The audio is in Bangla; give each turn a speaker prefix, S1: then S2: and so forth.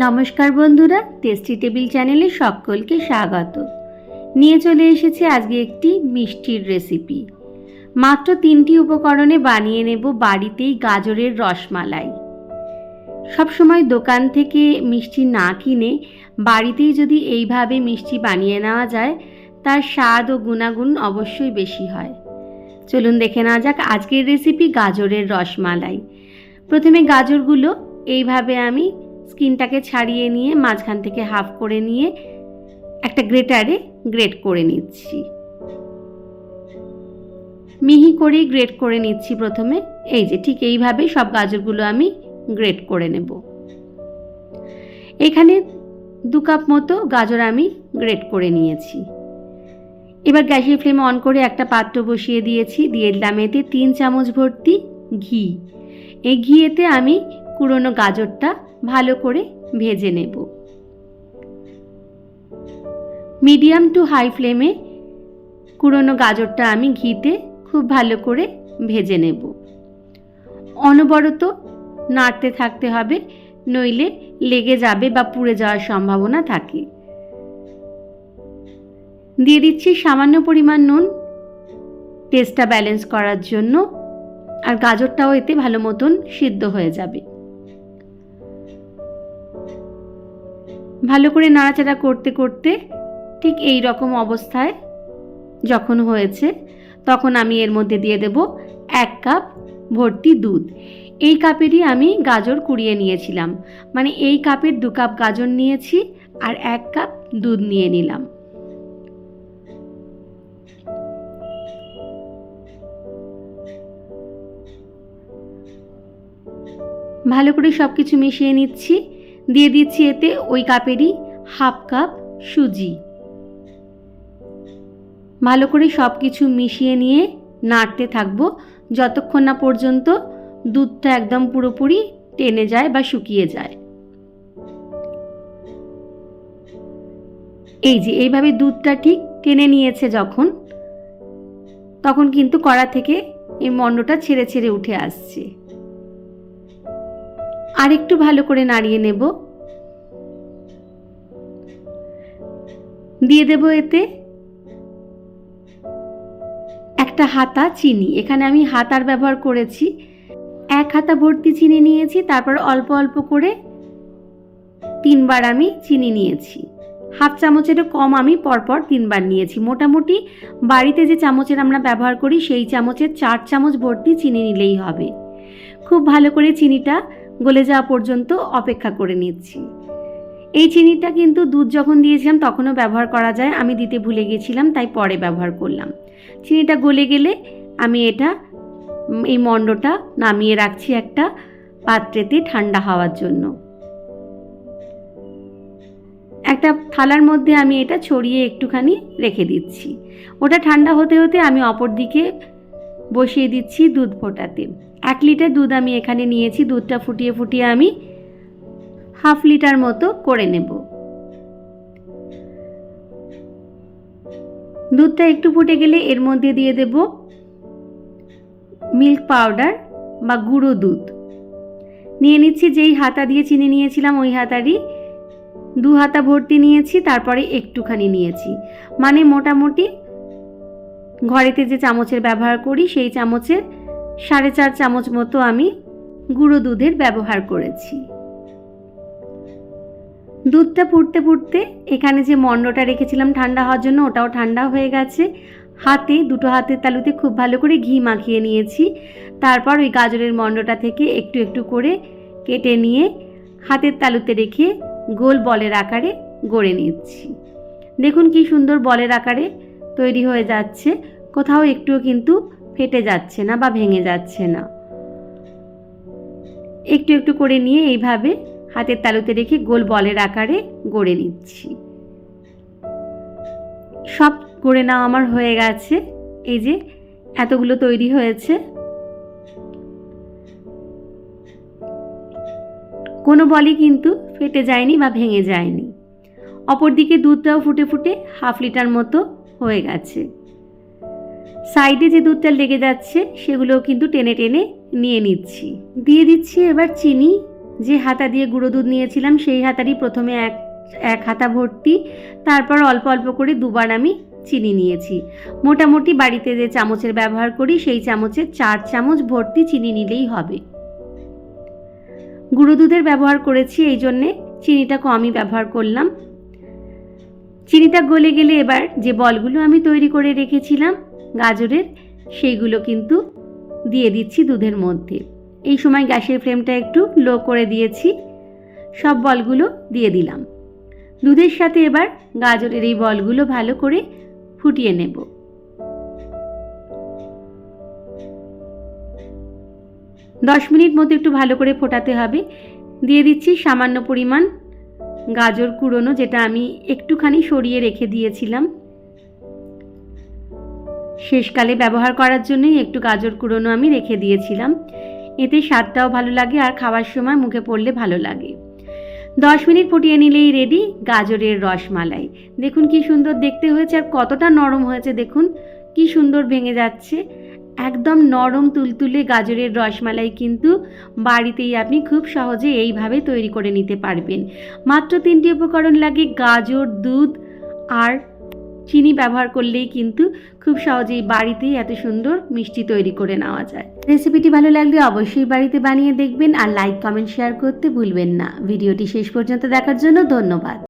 S1: নমস্কার বন্ধুরা টেস্টি টেবিল চ্যানেলে সকলকে স্বাগত। নিয়ে চলে এসেছি আজকে একটি মিষ্টির রেসিপি মাত্র তিনটি উপকরণে বানিয়ে নেব বাড়িতেই গাজরের রসমালাই। সবসময় দোকান থেকে মিষ্টি না কিনে বাড়িতেই যদি এইভাবে মিষ্টি বানিয়ে নেওয়া যায়, তার স্বাদ ও গুণাগুণ অবশ্যই বেশি হয়। চলুন দেখে নেওয়া যাক আজকের রেসিপি গাজরের রসমালাই। প্রথমে গাজরগুলো এইভাবে আমি স্কিনটাকে ছাড়িয়ে নিয়ে মাঝখান থেকে হাফ করে নিয়ে একটা গ্রেটারে গ্রেট করে নিচ্ছি। মিহি করেই গ্রেট করে নিচ্ছি প্রথমে। এই যে, ঠিক এইভাবেই সব গাজরগুলো আমি গ্রেট করে নেব। এখানে দু কাপ মতো গাজর আমি গ্রেট করে নিয়েছি। এবার গ্যাসের ফ্লেম অন করে একটা পাত্র বসিয়ে দিয়েছি। দিয়ে দিলাম এতে তিন চামচ ভর্তি ঘি। এই ঘি এতে আমি কুড়োনো গাজরটা ভালো করে ভেজে নেব। মিডিয়াম টু হাই ফ্লেমে কুড়োনো গাজরটা আমি ঘিতে খুব ভালো করে ভেজে নেব। অনবরত নাড়তে থাকতে হবে, নইলে লেগে যাবে বা পুড়ে যাওয়ার সম্ভাবনা থাকে। দিয়ে দিচ্ছি সামান্য পরিমাণ নুন। টেস্টটা ব্যালেন্স করার জন্য, আর গাজরটাও এতে ভালো মতন সিদ্ধ হয়ে যাবে। ভালো করে নাড়াচাড়া করতে করতে ঠিক এই রকম অবস্থায় যখন হয়েছে, তখন আমি এর মধ্যে দিয়ে দেব এক কাপ ভর্তি দুধ। এই কাপেরই আমি গাজর কুড়িয়ে নিয়েছিলাম। মানে এই কাপের দু কাপ গাজর নিয়েছি আর এক কাপ দুধ নিয়ে নিলাম। ভালো করে সব কিছু মিশিয়ে নিচ্ছি। দিয়ে দিচ্ছি এতে ওই কাপেরই হাফ কাপ সুজি। ভালো করে সব কিছু মিশিয়ে নিয়ে নাড়তে থাকব। যতক্ষণ না পর্যন্ত দুধটা একদম পুরোপুরি টেনে যায় বা শুকিয়ে যায়। এই যে, এইভাবে দুধটা ঠিক টেনে নিয়েছে যখন, তখন কিন্তু কড়া থেকে এই মণ্ডটা ছেড়ে ছেড়ে উঠে আসছে। আর একটু ভালো করে নাড়িয়ে নেব। দিয়ে দেব এতে একটা হাতা চিনি। এখানে আমি হাতার ব্যবহার করেছি। এক হাতা ভর্তি চিনি নিয়েছি, তারপর অল্প অল্প করে তিনবার আমি চিনি নিয়েছি। হাফ চামচেরও কম আমি পরপর তিনবার নিয়েছি। মোটামুটি বাড়িতে যে চামচের আমরা ব্যবহার করি, সেই চামচের চার চামচ ভর্তি চিনি নিলেই হবে। খুব ভালো করে চিনিটা গলে যাওয়া পর্যন্ত অপেক্ষা করে নিচ্ছি। এই চিনিটা কিন্তু দুধ যখন দিয়েছিলাম তখনও ব্যবহার করা যায়, আমি দিতে ভুলে গেছিলাম তাই পরে ব্যবহার করলাম। চিনিটা গলে গেলে আমি এটা এই মণ্ডটা নামিয়ে রাখছি একটা পাত্রেতে ঠান্ডা হওয়ার জন্য। একটা থালার মধ্যে আমি এটা ছড়িয়ে একটুখানি রেখে দিচ্ছি। ওটা ঠান্ডা হতে হতে আমি অপর দিকে বসিয়ে দিচ্ছি দুধ ফোটাতে। এক লিটার দুধ আমি এখানে নিয়েছি, দুধটা ফুটিয়ে ফুটিয়ে আমি হাফ লিটার মতো করে নেব। দুধটা একটু ফুটে গেলে এর মধ্যে দিয়ে দেব মিল্ক পাউডার বা গুঁড়ো দুধ। নিয়ে নিচ্ছি যেই হাতা দিয়ে চিনি নিয়েছিলাম, ওই হাতারই দু হাতা ভর্তি নিয়েছি, তারপরে একটুখানি নিয়েছি। মানে মোটামুটি ঘরেতে যে চামচের ব্যবহার করি, সেই চামচের সাড়ে চার চামচ মতো আমি গুঁড়ো দুধের ব্যবহার করেছি। দুধটা ফুটতে ফুটতে এখানে যে মণ্ডটা রেখেছিলাম ঠান্ডা হওয়ার জন্য, ওটাও ঠান্ডা হয়ে গেছে। হাতে, দুটো হাতের তালুতে খুব ভালো করে ঘি মাখিয়ে নিয়েছি। তারপর ওই গাজরের মণ্ডটা থেকে একটু একটু করে কেটে নিয়ে হাতের তালুতে রেখে গোল বলের আকারে গড়ে নিচ্ছি দেখুন কি সুন্দর বলের আকারে তৈরি হয়ে যাচ্ছে। কোথাও একটুও কিন্তু ফেটে যাচ্ছে না বা ভেঙে যাচ্ছে না। একটু একটু করে নিয়ে এইভাবে হাতের তালুতে রেখে গোল বলের আকারে গড়ে নিচ্ছি। সব গড়ে নেওয়া আমার হয়ে গেছে। এই যে এতগুলো তৈরি হয়েছে। কোনো বলই কিন্তু ফেটে যায়নি বা ভেঙে যায়নি। অপরদিকে দুধটাও ফুটে ফুটে হাফ লিটার মতো হয়ে গেছে। সাইডে যে দুধটা লেগে যাচ্ছে, সেগুলোও কিন্তু টেনে টেনে নিয়ে নিচ্ছি। দিয়ে দিচ্ছি এবার চিনি। যে হাতা দিয়ে গুঁড়ো দুধ নিয়েছিলাম, সেই হাতারই প্রথমে এক এক হাতা ভর্তি। তারপর অল্প অল্প করে দুবার আমি চিনি নিয়েছি। মোটামুটি বাড়িতে যে চামচের ব্যবহার করি, সেই চামচের চার চামচ ভর্তি চিনি নিলেই হবে। গুঁড়ো দুধের ব্যবহার করেছি, এই জন্যে চিনিটা কমই ব্যবহার করলাম। চিনিটা গলে গেলে এবার যে বলগুলো আমি তৈরি করে রেখেছিলাম, গাজরের, সেইগুলো কিন্তু দিয়ে দিচ্ছি দুধের মধ্যে। এই সময় গ্যাসের ফ্লেমটা একটু লো করে দিয়েছি, সব বলগুলো দিয়ে দিলাম। দুধের সাথে এবার গাজরের এই বলগুলো ভালো করে ফুটিয়ে নেব। দশ মিনিট মতো একটু ভালো করে ফোটাতে হবে। দিয়ে দিচ্ছি সামান্য পরিমাণ গাজর কুড়োনো যেটা আমি একটুখানি সরিয়ে রেখে দিয়েছিলাম। শেষকালে ব্যবহার করার জন্যই একটু গাজর কুড়োনো আমি রেখে দিয়েছিলাম। এতে স্বাদটাও ভালো লাগে আর খাওয়ার সময় মুখে পড়লে ভালো লাগে। দশ মিনিট ফুটিয়ে নিলেই রেডি গাজরের রসমালাই। দেখুন কি সুন্দর দেখতে হয়েছে আর কতটা নরম হয়েছে দেখুন, কি সুন্দর ভেঙে যাচ্ছে। একদম নরম তুলতুলে গাজরের রসমালাই কিন্তু বাড়িতেই আপনি খুব সহজে এইভাবে তৈরি করে নিতে পারবেন। মাত্র তিনটি উপকরণ লাগে গাজর, দুধ আর চিনি ব্যবহার করলেই কিন্তু খুব সহজেই বাড়িতেই এত সুন্দর মিষ্টি তৈরি করে নেওয়া যায়। রেসিপিটি ভালো লাগলে অবশ্যই বাড়িতে বানিয়ে দেখবেন আর লাইক, কমেন্ট, শেয়ার করতে ভুলবেন না। ভিডিওটি শেষ পর্যন্ত দেখার জন্য ধন্যবাদ।